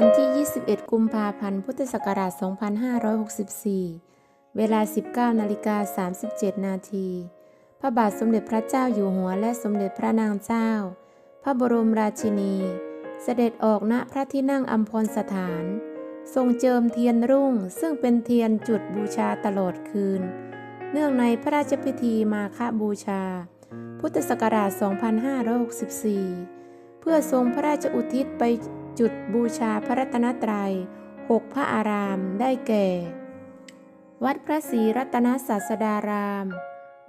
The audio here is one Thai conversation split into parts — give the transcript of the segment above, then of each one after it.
ันที่ 21 กุมภาพันธ์ พุทธศักราช 2564 เวลา 19นาฬิกา37 นาที พระบาทสมเด็จพระเจ้าอยู่หัวและสมเด็จพระนางเจ้า พระบรมราชินี เสด็จออกณพระที่นั่งอัมพรสถาน ทรงเจิมเทียนรุ่งซึ่งเป็นเทียนจุดบูชาตลอดคืน เนื่องในพระราชพิธีมาฆบูชา พุทธศักราช 2564 เพื่อทรงพระราชอุทิศไป จุดบูชาพระรัตนตรัยหกพระอารามได้แก่ วัดพระศรีรัตนศาสดาราม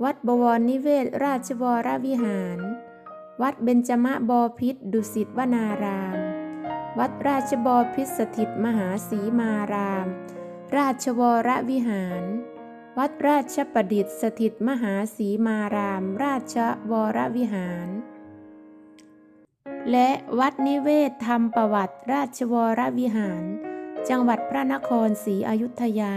วัดบวรนิเวศราชวรวิหาร วัดเบญจมะบพิษดุสิตวนาราม วัดราชบพิษสถิตมหาสีมาราม ราชวรวิหาร วัดราชประดิษฐ์สถิตมหาสีมาราม ราชวรวิหาร และวัดนิเวศธรรมประวัติราชวรวิหาร จังหวัดพระนครศรีอยุธยา